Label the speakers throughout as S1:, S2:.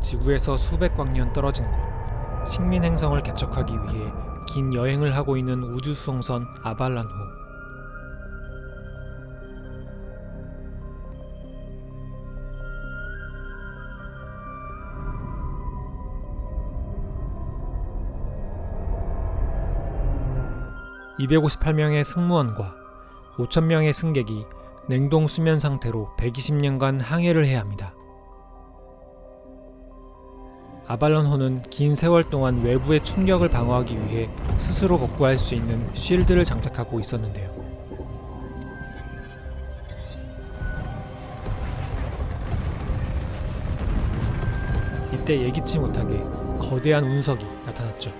S1: 지구에서 수백 광년 떨어진 곳 식민 행성을 개척하기 위해 긴 여행을 하고 있는 우주 수송선 아발란호. (258명의) 승무원과 (5,000명의) 승객이 냉동 수면 상태로 (120년간) 항해를 해야 합니다. 아발론호는 긴 세월 동안 외부의 충격을 방어하기 위해 스스로 복구할 수 있는 쉴드를 장착하고 있었는데요. 이때 예기치 못하게 거대한 운석이 나타났죠.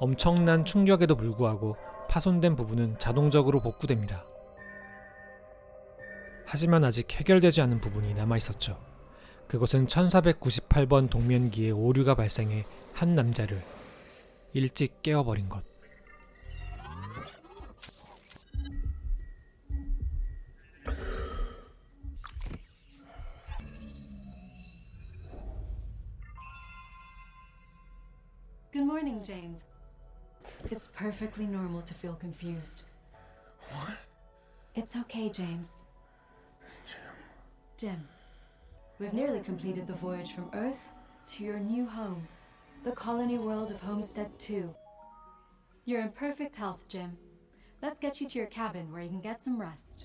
S1: 엄청난 충격에도 불구하고 파손된 부분은 자동적으로 복구됩니다. 하지만 아직 해결되지 않은 부분이 남아 있었죠. 그것은 1498번 동면기에 오류가 발생해 한 남자를 일찍 깨워버린 것.
S2: Good morning. It's perfectly normal to feel confused.
S3: What?
S2: It's okay, James. It's Jim. Jim. We've nearly completed the voyage from Earth to your new home, the colony world of Homestead 2. You're in perfect health, Jim. Let's get you to your cabin where you can get some rest.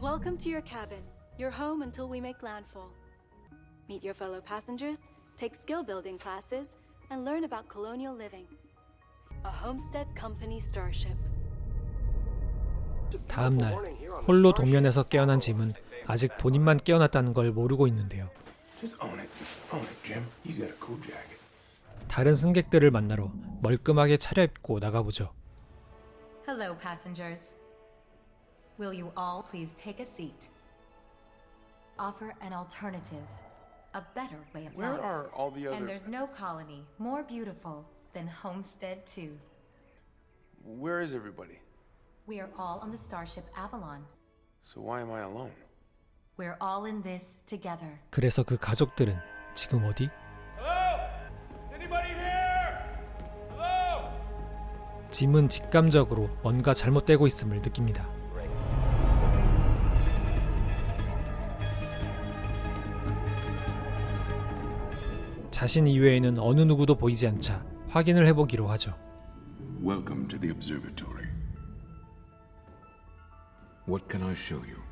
S2: Welcome to your cabin, your home until we make landfall. Meet your fellow passengers, take skill building classes, and learn about colonial living. A Homestead Company starship.
S1: 다음 날 홀로 동면에서 깨어난 짐은 아직 본인만 깨어났다는 걸 모르고 있는데요.
S3: Just own it. Own it, Jim. You got a cool jacket.
S1: 다른 승객들을 만나러 멀끔하게 차려입고 나가보죠.
S4: Hello, passengers. Will you all please take a seat? Offer an alternative, a better way of
S3: Where
S4: life.
S3: are all the other?
S4: And there's no colony more beautiful than Homestead 2.
S3: Where is everybody?
S4: We are all on the starship Avalon.
S3: So why am I alone?
S4: We're all in this together.
S1: 그래서 그 가족들은 지금 어디?
S3: Hello? Anybody here? Hello?
S1: 짐은 직감적으로 뭔가 잘못되고 있음을 느낍니다. 자신 이외에는 어느 누구도 보이지 않자 확인을 해보기로 하죠.
S5: Welcome to the observatory. What can I show you?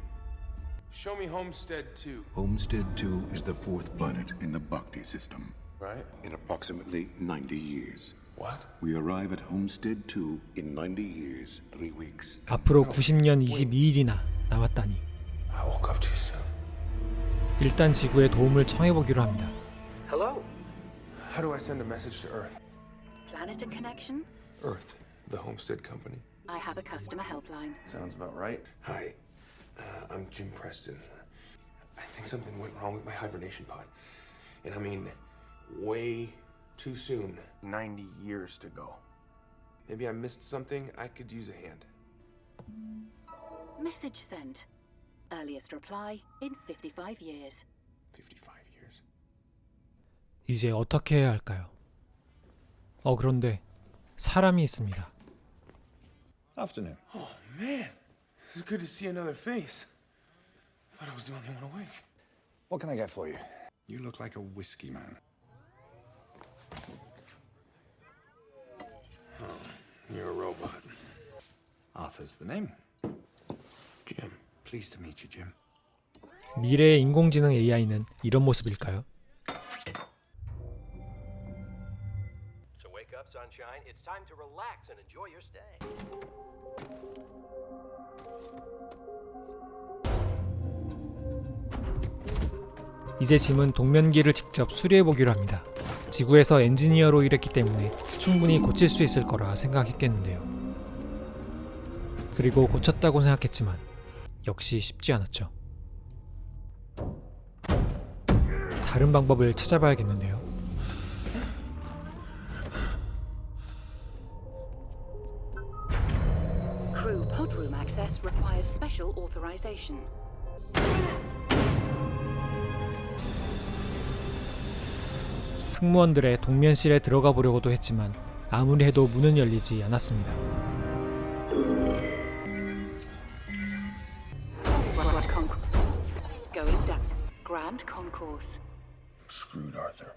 S3: Show me Homestead 2.
S5: Homestead 2 is the fourth planet in the Bhakti system.
S3: Right?
S5: In approximately 90 years.
S3: What?
S5: We arrive at Homestead 2 in 90 years, 3 weeks.
S1: 앞으로 90년 22일이나 남았다니
S3: I woke up too soon.
S1: 일단 지구에 도움을 청해보기로 합니다.
S6: Hello.
S3: How do I send a message to Earth?
S7: Planet and Connection?
S3: Earth, the Homestead Company.
S7: I have a customer helpline.
S3: Sounds about right. Hi, uh, I'm Jim Preston. I think something went wrong with my hibernation pod. And I mean, way too soon. 90 years to go. Maybe I missed something. I could use a hand.
S7: Message sent. Earliest reply in 55 years.
S3: 55 years.
S1: 이제 어떻게 해야 할까요? 어 그런데 사람이 있습니다.
S8: Afternoon.
S3: Oh, man. It's good to see another face. I thought I was the only one awake.
S8: What can I get for you? You look like a whiskey man.
S3: You're a robot.
S8: Arthur's the name.
S3: Jim.
S8: Pleased to meet you, Jim.
S1: 미래의 인공지능 AI는 이런 모습일까요?
S6: Up, sunshine. It's time to relax and enjoy your stay.
S1: 이제 짐은 동면기를 직접 수리해 보기로 합니다. 지구에서 엔지니어로 일했기 때문에 충분히 고칠 수 있을 거라 생각했겠는데요. 그리고 고쳤다고 생각했지만 역시 쉽지 않았죠. 다른 방법을 찾아봐야겠는데요.
S7: Authorization.
S1: 승무원들의 동면실에 들어가 보려고도 했지만 아무리 해도 문은 열리지 않았습니다.
S7: Grand Con- Going down. Grand Concourse.
S3: Screwed, Arthur.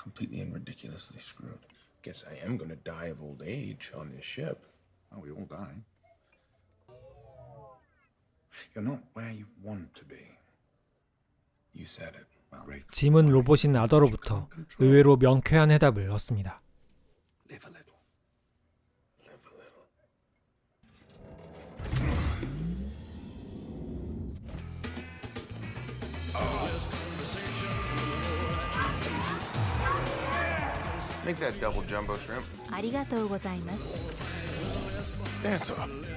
S3: Completely and ridiculously screwed. Guess I am gonna die of old age on this ship.
S8: Oh, we all die. You're not where you want to be.
S3: You said it.
S8: Well, Rafe,
S1: 짐은 로봇인 아더로부터 의외로 명쾌한 해답을 얻습니다.
S8: live a little.
S3: Live a little. Make that double jumbo shrimp.
S2: ありがとうございます。
S3: Dance off.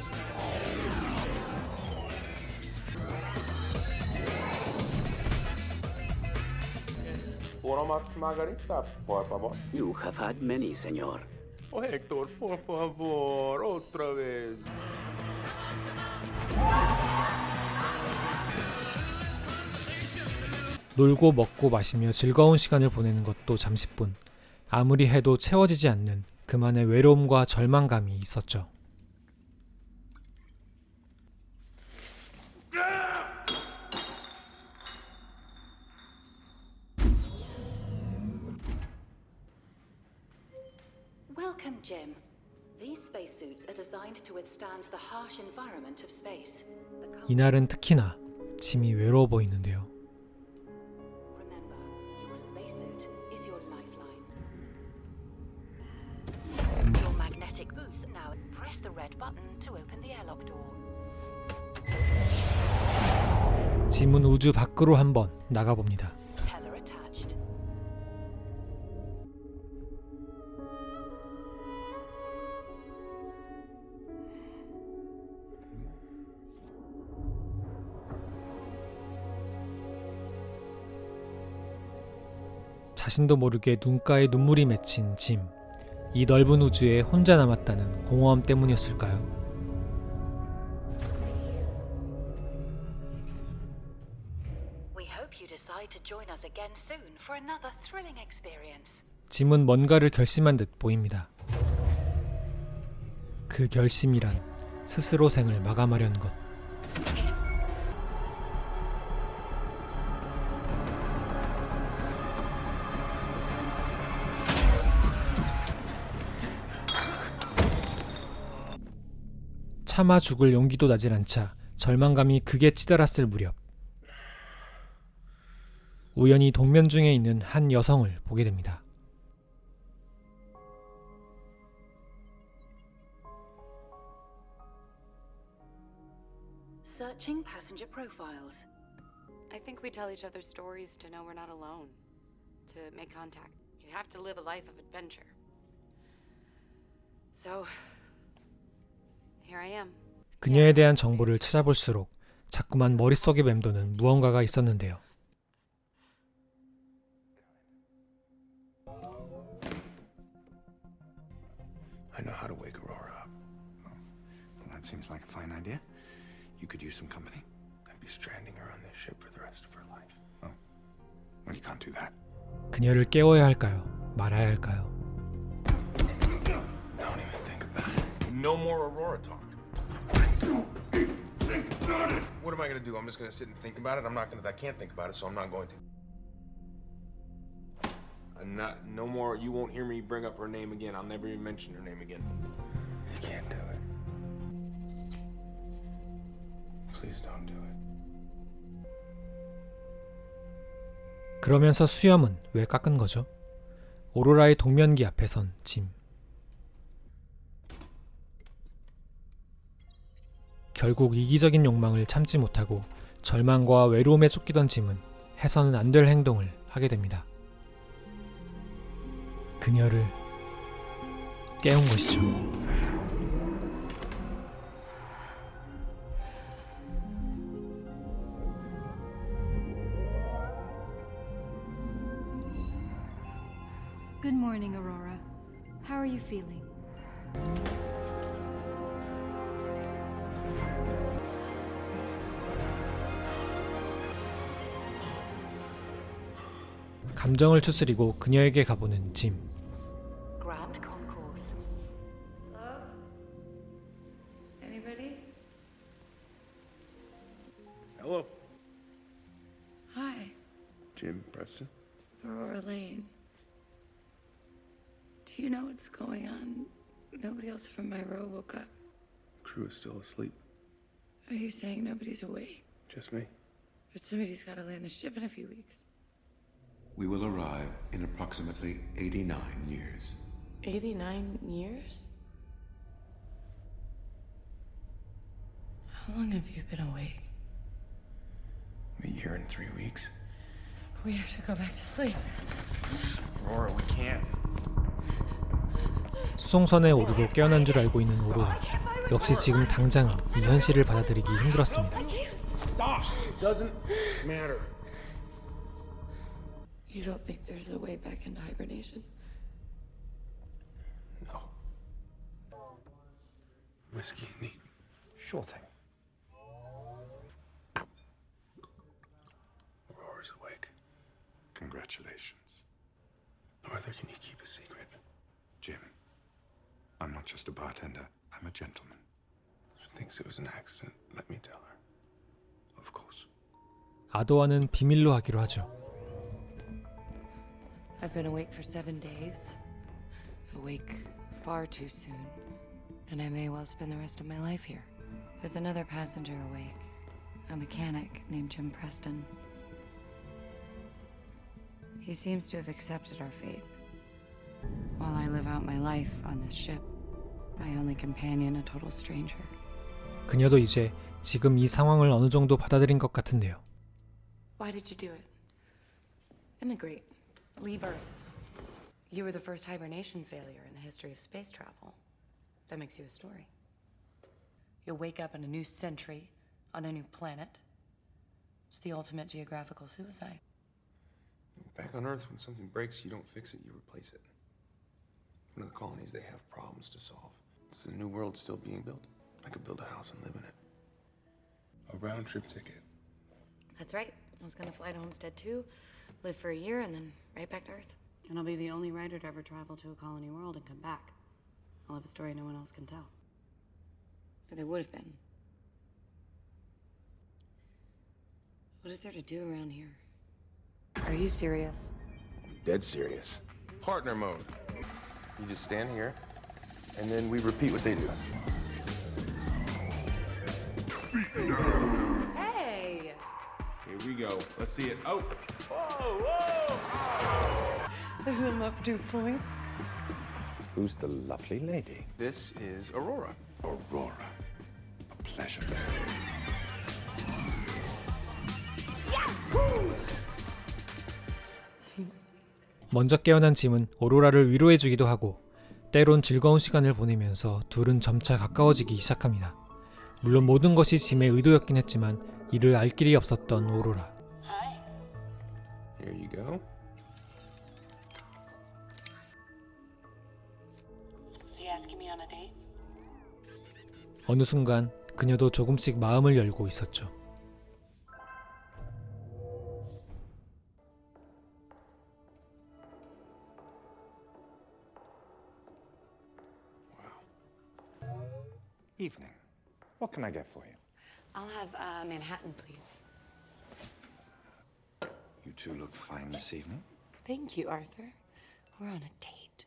S3: Más margarita, por favor.
S9: You have had many, senor.
S3: Oh, Héctor, por favor, otra vez.
S1: 놀고 먹고 마시며 즐거운 시간을 보내는 것도 잠시뿐 아무리 해도 채워지지 않는 그만의 외로움과 절망감이 있었죠.
S7: Jim. These spacesuits are designed to withstand the harsh environment of space.
S1: 이날은 특히나 짐이 외로워 보이는데요.
S7: Remember, your spacesuit is your lifeline. Your magnetic boots now. Press the red button to open the airlock door.
S1: 짐은 우주 밖으로 한번 나가봅니다. 자신도 모르게 눈가에 눈물이 맺힌 짐. 이 넓은 우주에 혼자 남았다는 공허함 때문이었을까요? 짐은 뭔가를 결심한 듯 보입니다. 그 결심이란 스스로 생을 마감하려는 것. 참아 죽을 용기도 나질 않자 절망감이 극에 치달았을 무렵 우연히 동면 중에 있는 한 여성을 보게 됩니다. 그녀에 대한 정보를 찾아볼수록 자꾸만 머릿속에 맴도는 무언가가 있었는데요.
S3: I know how to wake Aurora up.
S8: Well, that seems like a fine idea. You could use some company.
S3: I'd be stranding her on this ship for the rest of her life.
S8: Well, you can't do that.
S1: 그녀를 깨워야 할까요? 말아야 할까요?
S3: No more Aurora talk. What am I gonna do? I'm just gonna sit and think about it. I'm not gonna. I can't think about it, so I'm not going to. I'm not. No more. You won't hear me bring up her name again. I'll never even mention her name again. I can't do it. Please don't do it.
S1: 그러면서 수염은 왜 깎은 거죠? 오로라의 동면기 앞에선 짐. 결국 이기적인 욕망을 참지 못하고 절망과 외로움에 쫓기던 짐은 해서는 안 될 행동을 하게 됩니다. 그녀를 깨운 것이죠.
S2: Good morning. How are you feeling?
S1: 감정을 추스리고 그녀에게 가보는 짐.
S10: Grand concourse.
S11: Anybody?
S3: Hello.
S11: Hi,
S3: Jim Preston.
S11: Aurora Lane. Do you know what's going on? Nobody else from my row woke up.
S3: Crew is still asleep.
S11: Are you saying nobody's awake?
S3: Just me.
S11: But somebody's got to land the ship in a few weeks.
S5: We will arrive in approximately 89 years.
S11: 89 years? How long have you been awake?
S3: A year and three weeks.
S11: We have to go back to sleep.
S3: Aurora, we can't.
S1: 수송선의 오류로 깨어난 줄 알고 있는 오로라. 역시 지금 당장은 이 현실을 받아들이기 힘들었습니다.
S3: Stop! It doesn't matter.
S11: You don't think there's a way back into hibernation?
S3: No. Whiskey and neat.
S8: Sure thing.
S3: Aurora's awake.
S8: Congratulations.
S3: Arthur, can you keep a secret?
S8: Jim, I'm not just a bartender, I'm a gentleman.
S3: She thinks it was an accident. Let me tell her.
S8: Of course.
S1: 아도와는 비밀로 하기로 하죠.
S10: I've been awake for seven days. Awake far too soon. And I may well spend the rest of my life here. There's another passenger awake. A mechanic named Jim Preston. He seems to have accepted our fate. While I live out my life on this ship, my only companion, a total stranger.
S1: 그녀도 이제 지금 이 상황을 어느 정도 받아들인 것 같은데요.
S10: Why did you do it? Immigrate. Leave Earth. You were the first hibernation failure in the history of space travel. That makes you a story. You'll wake up in a new century, on a new planet. It's the ultimate geographical suicide.
S3: Back on Earth, when something breaks, you don't fix it, you replace it. One of the colonies, they have problems to solve. It's a new world still being built. I could build a house and live in it. A round trip ticket.
S10: That's right. I was gonna fly to Homestead 2, live for a year, and then right back to Earth. And I'll be the only writer to ever travel to a colony world and come back. I'll have a story no one else can tell. Or there would have been. What is there to do around here? Are you serious?
S3: Dead serious. Partner mode. You just stand here, and then we repeat what they do.
S10: Hey!
S3: Here we go. Let's see it. Oh!
S11: I'm up two points.
S8: Who's the lovely lady?
S3: This is Aurora.
S8: Aurora. A pleasure.
S1: 먼저 깨어난 짐은 오로라를 위로해주기도 하고 때론 즐거운 시간을 보내면서 둘은 점차 가까워지기 시작합니다. 물론 모든 것이 짐의 의도였긴 했지만 이를 알 길이 없었던 오로라.
S3: Here you go.
S10: Is he asking me on a date?
S1: 어느 순간 그녀도 조금씩 마음을 열고 있었죠.
S8: Evening. What can I get for you?
S10: I'll have uh, Manhattan, please.
S8: You two look fine this evening.
S10: Thank you, Arthur. We're on a date.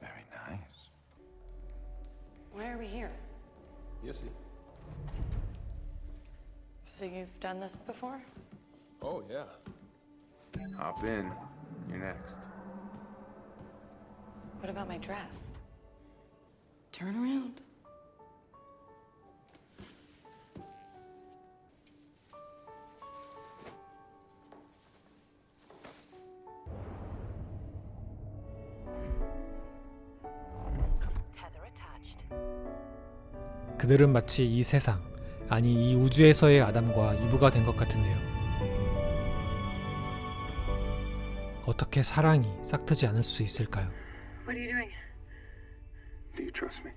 S8: Very nice.
S10: Why are we here?
S3: You see.
S10: So you've done this before?
S3: Oh, yeah. Hop in. You're next.
S10: What about my dress? Turn around.
S1: 그들은 마치 이 세상, 아니 이 우주에서의 아담과 이브가 된 것 같은데요. 어떻게 사랑이 싹트지 않을 수 있을까요?
S11: What are you doing?
S3: Do you trust me?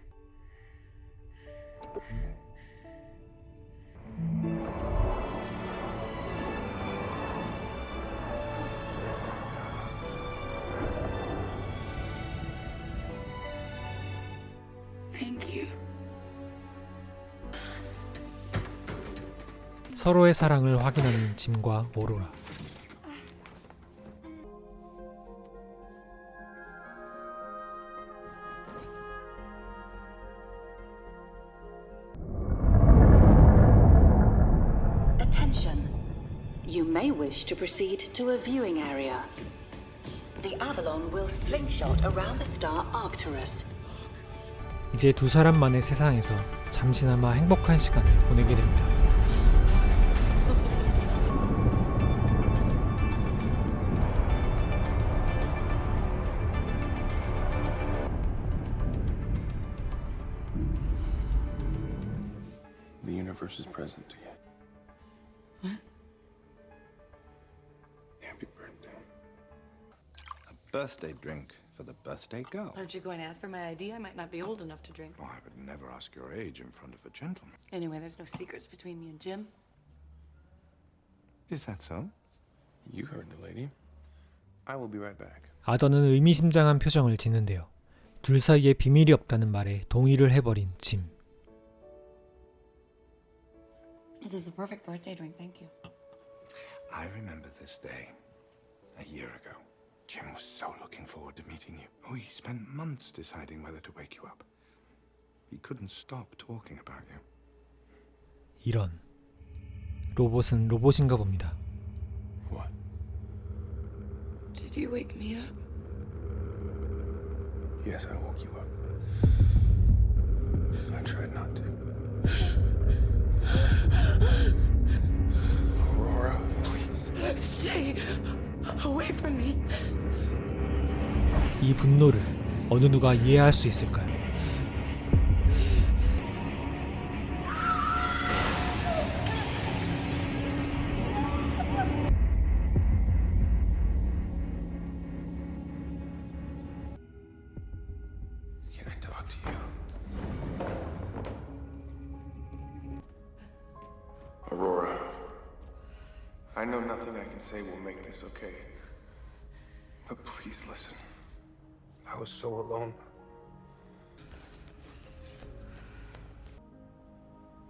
S1: 서로의 사랑을 확인하는 짐과 오로라.
S7: Attention. You may wish to proceed to a viewing area. The Avalon will slingshot around the star Arcturus.
S1: 이제 두 사람만의 세상에서 잠시나마 행복한 시간을 보내게 됩니다.
S3: Present to you.
S11: What?
S3: Happy birthday.
S8: A birthday drink for the birthday girl.
S10: Aren't you going to ask for my ID? I might not be old enough to drink.
S8: Oh, I would never ask your age in front of a gentleman.
S10: Anyway, there's no secrets between me and Jim.
S8: Is that so?
S3: You heard the lady. I will be right back.
S1: 아더는 의미심장한 표정을 짓는데요. 둘 사이에 비밀이 없다는 말에 동의를 해버린 짐.
S10: This is the perfect birthday drink, thank you.
S8: I remember this day a year ago. Jim was so looking forward to meeting you. Oh, he spent months deciding whether to wake you up. He couldn't stop talking about you.
S1: 이런. 로봇은 로봇인가 봅니다.
S3: What?
S11: Did you wake me up?
S3: Yes, I woke you up. I tried not to. Aurora, please.
S11: Stay away from me.
S1: 이 분노를 어느 누가 이해할 수 있을까요?
S3: I was so alone.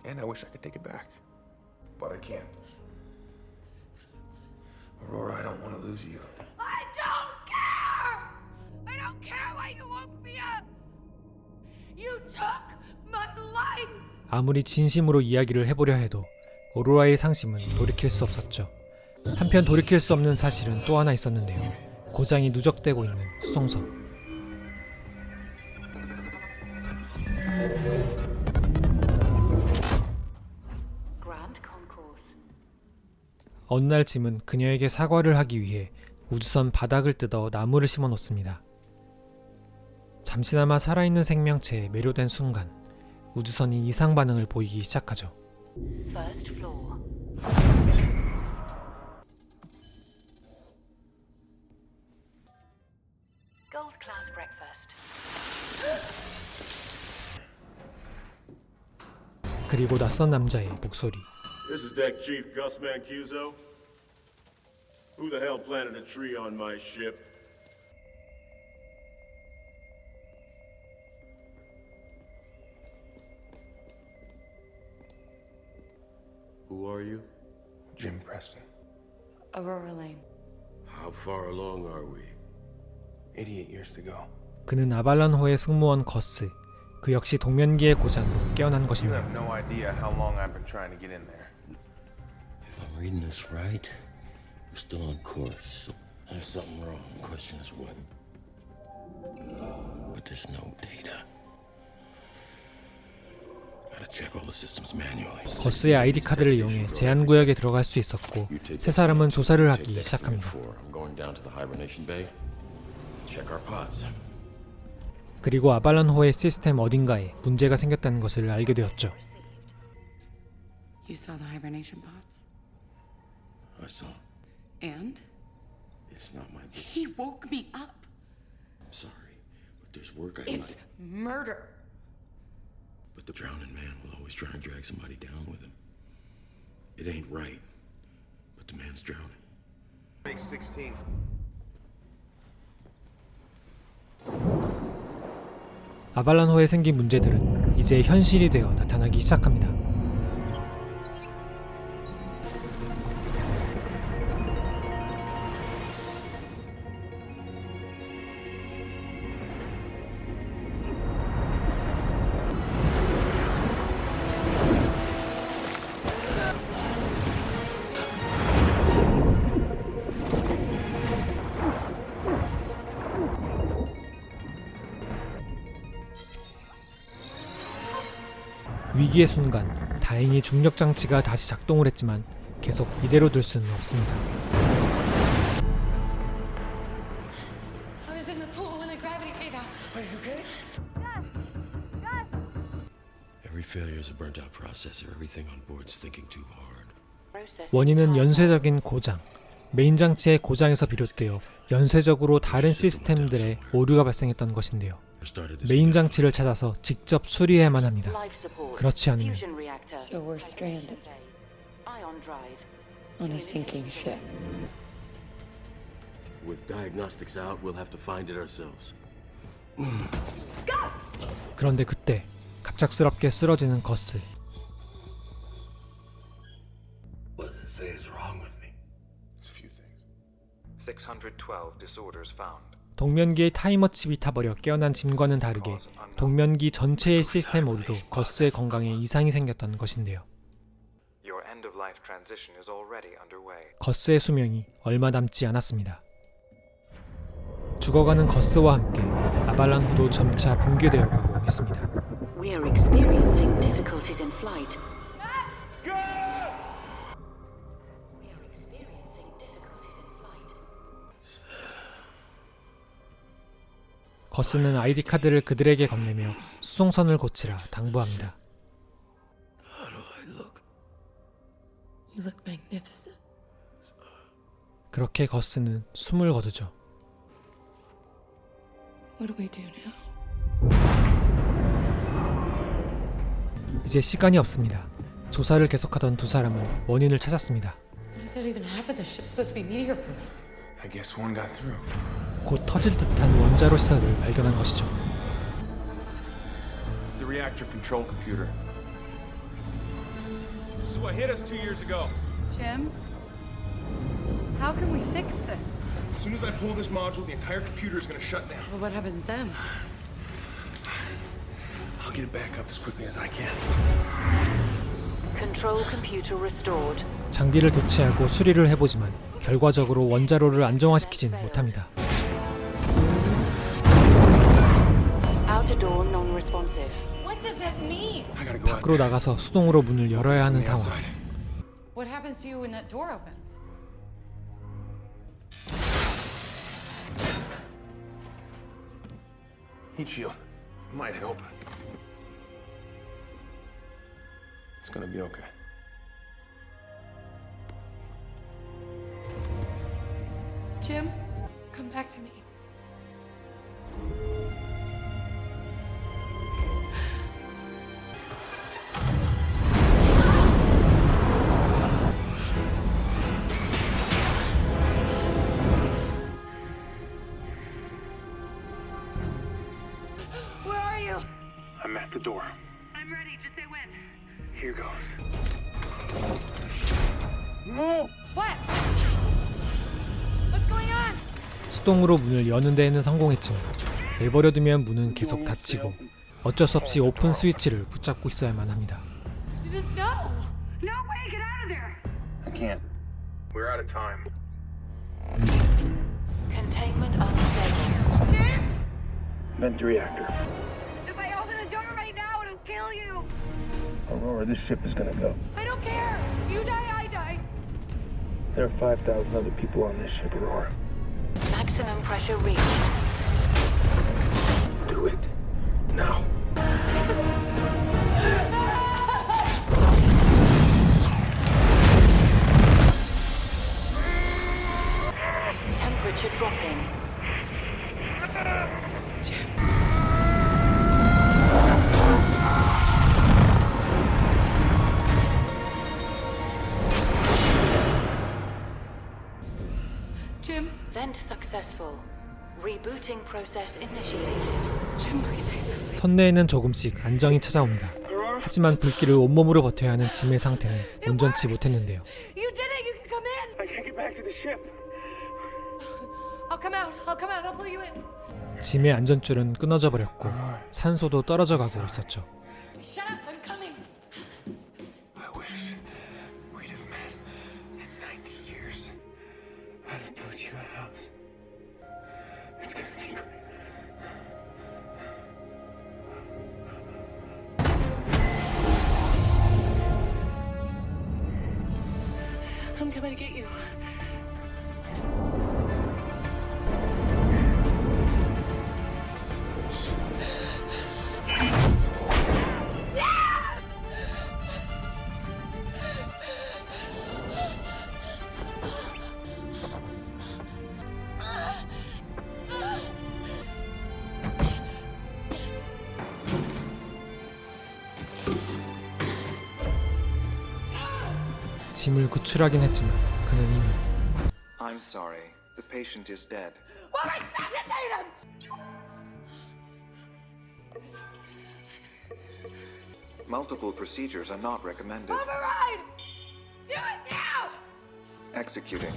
S3: And I wish I could take it back. But I can't. Aurora, I don't want to lose you.
S11: I don't care! I don't care why you woke me up! You took my life!
S1: 아무리 진심으로 이야기를 해보려 해도 오로라의 상심은 돌이킬 수 없었죠. 한편 돌이킬 수 없는 사실은 또 하나 있었는데요. 고장이 누적되고 있는 수송선. 어느 날 짐은 그녀에게 사과를 하기 위해 우주선 바닥을 뜯어 나무를 심어 놓습니다. 잠시나마 살아있는 생명체에 매료된 순간 우주선이 이상 반응을 보이기 시작하죠. 그리고 낯선 남자의 목소리.
S12: This is Deck Chief Gus Mancuso. Who the hell planted a tree on my ship? Who are you?
S3: Jim Preston.
S10: Aurora Lane.
S12: How far along are we?
S3: 88 years to go.
S1: 그는 아발란호의 승무원 거스. 그 역시 동면기의 고장으로 깨어난
S3: You
S1: 것입니다.
S3: have no idea how long I've been trying to get in there.
S13: If I'm reading this right, we're still on course. There's something wrong. The question is what? But there's no data. Gotta check all the systems manually.
S1: 거스의 아이디 카드를 이용해 제한 구역에 들어갈 수 있었고 세 사람은 조사를 하기 시작합니다.
S13: I'm going down to the hibernation bay. Check our pods.
S1: 그리고 아발란호의 시스템 어딘가에 문제가 생겼다는 것을 알게 되었죠.
S10: You saw the hibernation pods?
S13: I saw.
S10: And?
S13: It's not my business.
S11: He woke me up.
S13: I'm sorry, but there's work I
S11: It's
S13: like.
S11: murder.
S13: But the drowning man will always try and drag somebody down with him. It ain't right, but the man's drowning.
S3: Make 16.
S1: 아발란호에 생긴 문제들은 이제 현실이 되어 나타나기 시작합니다. 위기의 순간 다행히 중력 장치가 다시 작동을 했지만 계속 이대로 둘 수는 없습니다. 원인은 연쇄적인 고장, 메인 장치의 고장에서 비롯되어 연쇄적으로 다른 시스템들의 오류가 발생했던 것인데요. 메인 장치를 찾아서 직접 수리해야만 합니다. 그렇지 않으면
S10: So we're stranded
S7: Ion drive.
S10: on a sinking ship.
S13: With diagnostics out, we'll have to find it ourselves.
S1: 그런데 그때 갑작스럽게 쓰러지는 거스.
S13: What the thing is wrong with me?
S3: It's a few things.
S14: 612 disorders found.
S1: 동면기의 타이머 칩이 타버려 깨어난 짐과는 다르게 동면기 전체의 시스템 오류로 거스의 건강에 이상이 생겼던 것인데요. 거스의 수명이 얼마 남지 않았습니다. 죽어가는 거스와 함께 아발란호도 점차 붕괴되어 가고 있습니다. 거스는 아이디 카드를 그들에게 건네며 수송선을 고치라 당부합니다.
S10: You look magnificent.
S1: 그렇게 거스는 숨을 거두죠.
S10: What do we do now?
S1: 이제 시간이 없습니다. 조사를 계속하던 두 사람은 원인을 찾았습니다.
S10: What could even happen? The ship's supposed to be meteor proof.
S3: I guess one got through.
S1: 곧 터질 듯한 원자로 시설을 발견한 것이죠.
S15: It's the reactor control computer. This is what hit us two years ago.
S16: Jim? How can we fix this?
S3: As soon as I pull this module, the entire computer is going to shut down.
S10: Well, what happens then?
S3: I'll get it back up as quickly as I can.
S7: Control computer restored.
S1: 장비를 교체하고 수리를 해보지만 결과적으로 원자로를 안정화시키진 못합니다.
S7: Outer door non-responsive.
S10: What does that mean?
S3: I gotta go out
S1: 밖으로
S3: there.
S1: 나가서 수동으로 문을 열어야 하는 상황.
S3: outside.
S16: What happens to you when that door opens?
S3: Heat shield. Might help. It's gonna be okay.
S16: Jim, come back to me.
S3: Door.
S16: I'm ready. Just say when.
S3: Here goes.
S16: What? What's going on?
S1: 수동으로 문을 여는 데에는 성공했지만 내버려두면 문은 계속 닫히고 어쩔 수 없이 오픈 스위치를 붙잡고 있어야만 합니다.
S16: No! No way! Get out of there!
S3: I can't. We're out of time.
S7: Containment unstable.
S16: Jim!
S3: Vent reactor. Aurora, this ship is gonna go.
S16: I don't care! You die, I die!
S3: There are 5,000 other people on this ship, Aurora.
S7: Maximum pressure reached.
S3: Do it. Now.
S7: Temporal Richard
S1: 선내에는 조금씩 안정이 찾아옵니다. 하지만 불길을 온몸으로 버텨야 하는 짐의 상태는 온전치 못했는데요.
S10: You did it! You can come in!
S12: I can't get back to the ship.
S10: I'll come out. I'll come out. I'll pull you in.
S1: 짐의 안전줄은 끊어져 버렸고 산소도 떨어져 가고 있었죠.
S10: I'm coming to get you.
S1: 짐을 구출하긴 했지만 그는 이미
S14: I'm sorry. The patient is dead.
S11: We'll resuscitate him!
S14: Multiple procedures are not recommended.
S11: Override! Do it now!
S14: Executing.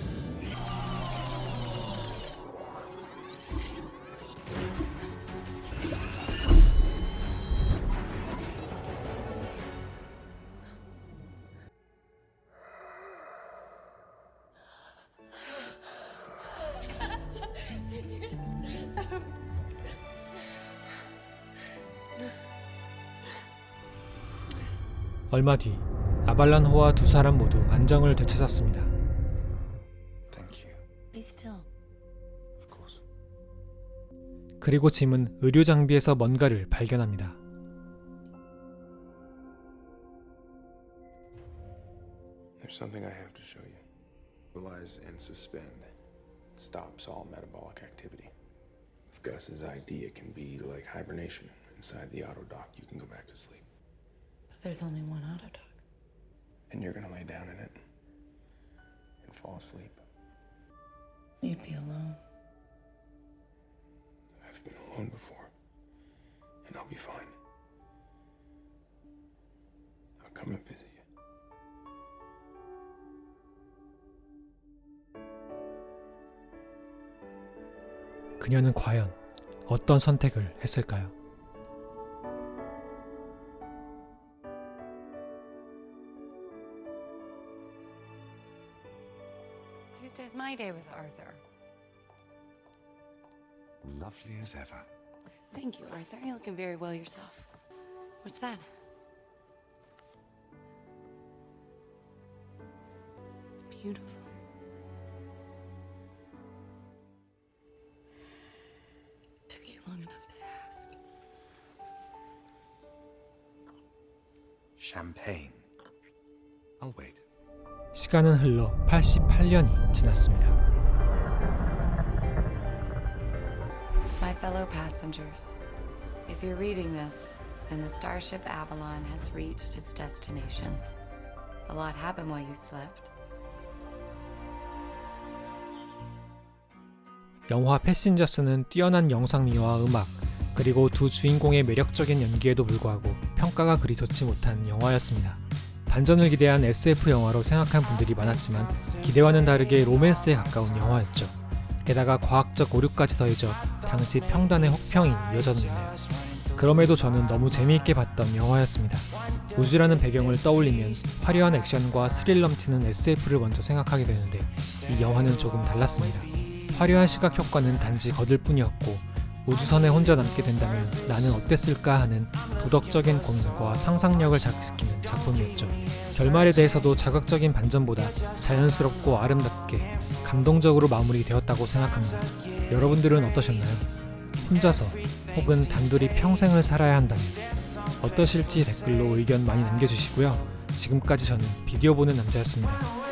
S1: 얼마 뒤 아발란호와 두 사람 모두 안정을 되찾았습니다.
S8: Thank you.
S10: Be still.
S8: Of course.
S1: 그리고 짐은 의료 장비에서 뭔가를 발견합니다.
S3: There's something I have to show you. Stabilize and suspend. It stops all metabolic activity. With Gus's ID, it can be like hibernation. Inside the auto dock, you can go back to sleep.
S10: But there's only one auto dock.
S3: And you're gonna lay down in it and fall asleep.
S10: You'd be alone.
S3: I've been alone before. And I'll be fine. I'll come and visit you.
S1: 그녀는 과연 어떤 선택을 했을까요?
S10: Tuesday's my day with Arthur.
S8: Lovely as ever.
S10: Thank you, Arthur. You're looking very well yourself. What's that? It's beautiful.
S1: 시간은 흘러 88년이 지났습니다.
S10: My fellow passengers, if you're reading this, then the starship Avalon has reached its destination. A lot happened while you slept.
S1: 영화 패신저스는 뛰어난 영상미와 음악, 그리고 두 주인공의 매력적인 연기에도 불구하고 평가가 그리 좋지 못한 영화였습니다. 반전을 기대한 SF 영화로 생각한 분들이 많았지만 기대와는 다르게 로맨스에 가까운 영화였죠. 게다가 과학적 오류까지 더해져 당시 평단의 혹평이 이어졌는데요. 그럼에도 저는 너무 재미있게 봤던 영화였습니다. 우주라는 배경을 떠올리면 화려한 액션과 스릴 넘치는 SF를 먼저 생각하게 되는데 이 영화는 조금 달랐습니다. 화려한 시각 효과는 단지 거들 뿐이었고 우주선에 혼자 남게 된다면 나는 어땠을까 하는 도덕적인 고민과 상상력을 자극시키는 작품이었죠. 결말에 대해서도 자극적인 반전보다 자연스럽고 아름답게 감동적으로 마무리되었다고 생각합니다. 여러분들은 어떠셨나요? 혼자서 혹은 단둘이 평생을 살아야 한다면 어떠실지 댓글로 의견 많이 남겨주시고요. 지금까지 저는 비디오 보는 남자였습니다.